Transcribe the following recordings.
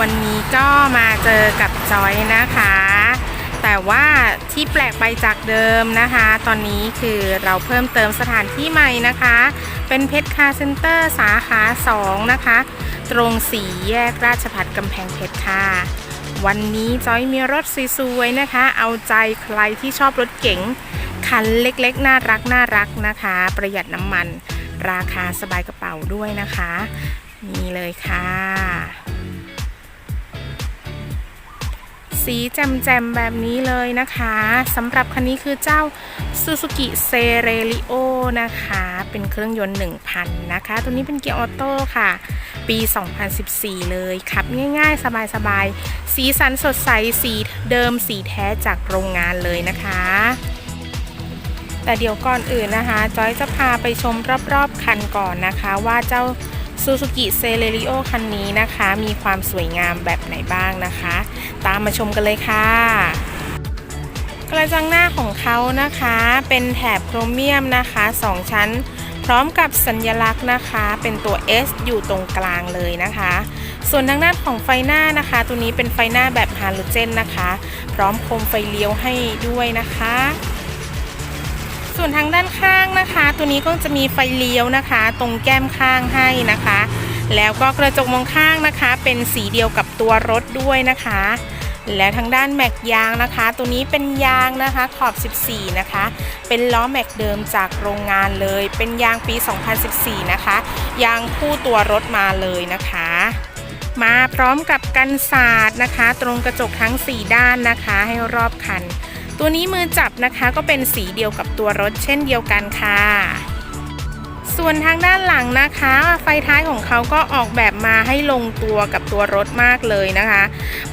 วันนี้ก็มาเจอกับจอยนะคะ แต่ว่าที่แปลกไปจากเดิมนะคะ ตอนนี้คือเราเพิ่มเติมสถานที่ใหม่นะคะ เป็นเพชรคาร์เซ็นเตอร์สาขา 2 นะคะ ตรงสีแยกราชพัฒกำแพงเพชรค่ะ วันนี้จอยมีรถสวยๆนะคะ เอาใจใครที่ชอบรถเก๋งคันเล็กๆ น่ารักน่ารักนะคะ ประหยัดน้ำมันราคาสบายกระเป๋าด้วยนะคะ นี่เลยค่ะ สีแจ่มๆแบบนี้เลยนะคะสำหรับคันนี้คือเจ้า Suzuki c e r e l i o นะคะ เป็นเครื่องยนต์ 1,000 นะคะ ตัวนี้เป็นเกียร์ออโต้ค่ะ ปี 2014 เลยขับง่ายๆ สบายๆ สีสันสดใส สีเดิมสีแท้จากโรงงานเลยนะคะแต่เดี๋ยวก่อนอื่นนะคะ จอยจะพาไปชมรอบๆคันก่อนนะคะ ว่าเจ้า Suzuki c e l e r i o คันนี้นะคะ มีความสวยงามแบบไหนบ้างนะคะ ตามมาชมกันเลยค่ะ กระจังหน้าของเขานะคะ เป็นแถบโครเมียมนะคะ 2 ชั้น พร้อมกับสัญลักษณ์นะคะ เป็นตัว S อยู่ตรงกลางเลยนะคะ ส่วนทางด้านของไฟหน้านะคะ ตัวนี้เป็นไฟหน้าแบบฮาโลเจนนะคะ พร้อมโคมไฟเลี้ยวให้ด้วยนะคะ ส่วนทางด้านข้างนะคะ ตัวนี้ก็จะมีไฟเลี้ยวนะคะ ตรงแก้มข้างให้นะคะ แล้วก็กระจกมองข้างนะคะ เป็นสีเดียวกับตัวรถด้วยนะคะ และทางด้านแม็กยางนะคะ ตัวนี้เป็นยางนะคะขอบ 14 นะคะ เป็นล้อแม็กเดิมจากโรงงานเลย เป็นยางปี 2014 นะคะ ยางคู่ตัวรถมาเลยนะคะ มาพร้อมกับกันศาสตร์นะคะ ตรงกระจกทั้ง 4 ด้านนะคะ ให้รอบคัน ตัวนี้มือจับนะคะก็เป็นสีเดียวกับตัวรถเช่นเดียวกันค่ะ ส่วนทางด้านหลังนะคะ ไฟท้ายของเขาก็ออกแบบมาให้ลงตัวกับตัวรถมากเลยนะคะ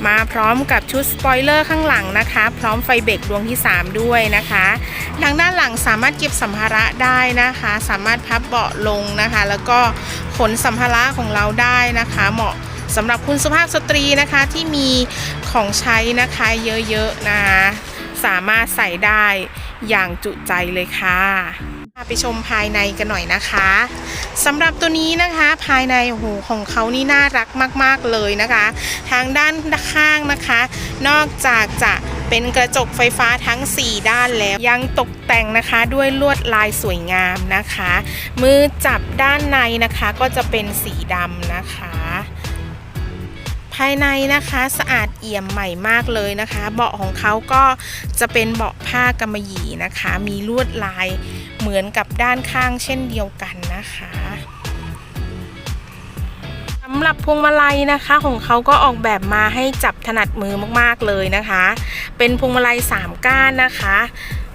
มาพร้อมกับชุดสปอยเลอร์ข้างหลังนะคะ พร้อมไฟเบรกดวงที่ 3 ด้วยนะคะทางด้านหลังสามารถเก็บสัมภาระได้นะคะ สามารถพับเบาะลงนะคะ แล้วก็ขนสัมภาระของเราได้นะคะ เหมาะสำหรับคุณสุภาพสตรีนะคะที่มีของใช้นะคะเยอะๆนะคะ สามารถใส่ได้อย่างจุใจเลยค่ะไปชมภายในกันหน่อยนะคะสำหรับตัวนี้นะคะภายในโอ้โหของเขานี่น่ารักมาก ๆ เลยนะคะ ทางด้านข้างนะคะ นอกจากจะเป็นกระจกไฟฟ้าทั้ง 4 ด้านแล้วยังตกแต่งนะคะด้วยลวดลายสวยงามนะคะ มือจับด้านในนะคะก็จะเป็นสีดำนะคะ ภายในนะคะสะอาดเอี่ยมใหม่มากเลยนะคะ เบาะของเขาก็จะเป็นเบาะผ้ากำมะหยี่นะคะ มีลวดลายเหมือนกับด้านข้างเช่นเดียวกันนะคะสำหรับพวงมาลัยนะคะของเขาก็ออกแบบมาให้จับถนัดมือมากๆเลยนะคะ เป็นพวงมาลัย 3 ก้านนะคะ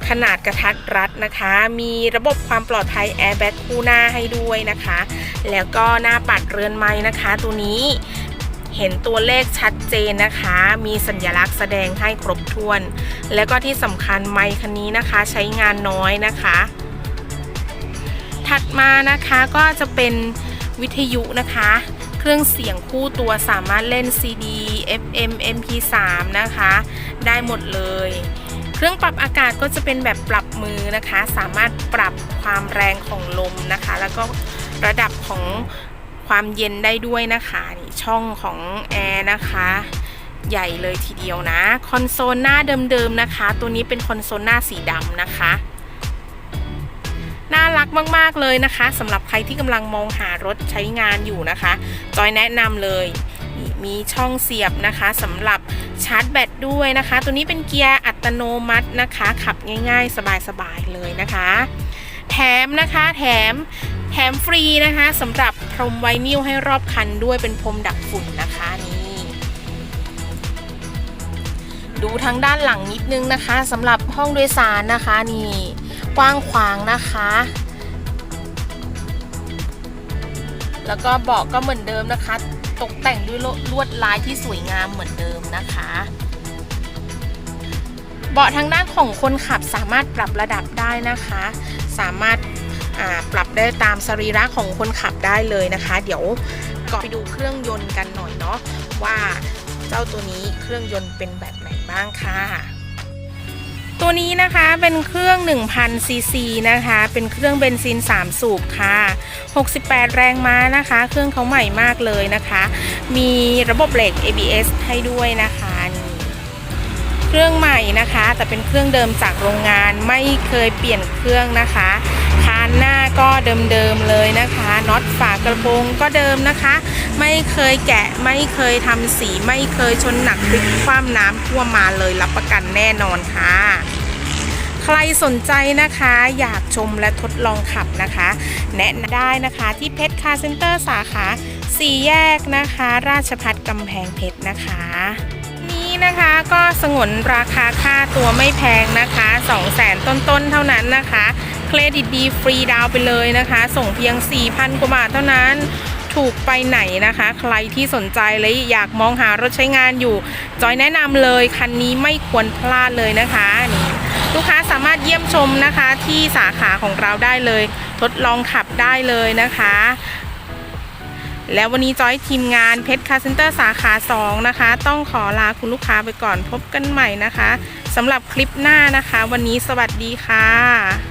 ขนาดกระทัดรัดนะคะ มีระบบความปลอดภัยแอร์แบ็กคู่หน้าให้ด้วยนะคะ แล้วก็หน้าปัดเรือนไม้นะคะ ตัวนี้ เห็นตัวเลขชัดเจนนะคะ มีสัญลักษณ์แสดงให้ครบถ้วน แล้วก็ที่สำคัญไมค์คันนี้นะคะใช้งานน้อยนะคะ ถัดมานะคะก็จะเป็นวิทยุนะคะ เครื่องเสียงคู่ตัวสามารถเล่น CD FM MP3 นะคะ ได้หมดเลย เครื่องปรับอากาศก็จะเป็นแบบปรับมือนะคะ สามารถปรับความแรงของลมนะคะ แล้วก็ระดับของ ความเย็นได้ด้วยนะคะนี่ช่องของแอร์นะคะ ใหญ่เลยทีเดียวนะ คอนโซลหน้าเดิมๆนะคะ ตัวนี้เป็นคอนโซลหน้าสีดำนะคะน่ารักมาก ๆ เลยนะคะสำหรับใครที่กำลังมองหารถใช้งานอยู่นะคะ จอยแนะนำเลยมีช่องเสียบนะคะสำหรับชาร์จแบตด้วยนะคะ ตัวนี้เป็นเกียร์อัตโนมัตินะคะ ขับง่าย ๆ สบาย ๆ เลยนะคะ มนะคะแถมแถมฟรีนะคะสำหรับพรมไวนิลให้รอบคันด้วยเป็นพรมดักฝุ่นนะคะนี่ดูทางด้านหลังนิดนึงนะคะสำหรับห้องโดยสารนะคะนี่กว้างขวางนะคะ แล้วก็เบาะก็เหมือนเดิมนะคะ ตกแต่งด้วยลวดลายที่สวยงามเหมือนเดิมนะคะ เบาะทางด้านของคนขับสามารถปรับระดับได้นะคะ สามารถปรับได้ตามสรีระของคนขับได้เลยนะคะ เดี๋ยวก่อนไปดูเครื่องยนต์กันหน่อยเนาะว่าเจ้าตัวนี้เครื่องยนต์เป็นแบบไหนบ้างค่ะ ตัวนี้นะคะเป็นเครื่อง 1,000 ซีซีนะคะ เป็นเครื่องเบนซิน 3 สูบค่ะ 68 แรงม้านะคะ เครื่องเขาใหม่มากเลยนะคะ มีระบบเหล็ก ABS ให้ด้วยนะคะ เครื่องใหม่นะคะ แต่เป็นเครื่องเดิมจากโรงงานไม่เคยเปลี่ยนเครื่องนะคะคานหน้าก็เดิมๆเลยนะคะน็อตฝากระโปรงก็เดิมนะคะ ไม่เคยแกะไม่เคยทำสี ไม่เคยชนหนักพลิกคว่ำน้ำท่วมมาเลยรับประกันแน่นอนค่ะใครสนใจนะคะอยากชมและทดลองขับนะคะ แนะนำได้นะคะที่เพชรคาร์เซ็นเตอร์สาขาสี่แยกนะคะ ราชพัฒกำแพงเพชรนะคะ นี้นะคะก็สงวนราคาค่าตัวไม่แพงนะคะ 2 0 0แสนต้นๆ เท่านั้นนะคะ เครดิตดีฟรีดาวไปเลยนะคะ ส่งเพียง 4,000 กว่าบาทเท่านั้นถูกไปไหนนะคะ ใครที่สนใจและอยากมองหารถใช้งานอยู่ จอยแนะนำเลยคันนี้ไม่ควรพลาดเลยนะคะนี่ลูกค้าสามารถเยี่ยมชมนะคะที่สาขาของเราได้เลย ทดลองขับได้เลยนะคะ แล้ววันนี้จอยทีมงานเพชรคาร์เซ็นเตอร์สาขา 2 นะคะ ต้องขอลาคุณลูกค้าไปก่อนพบกันใหม่นะคะสำหรับคลิปหน้านะคะ วันนี้สวัสดีค่ะ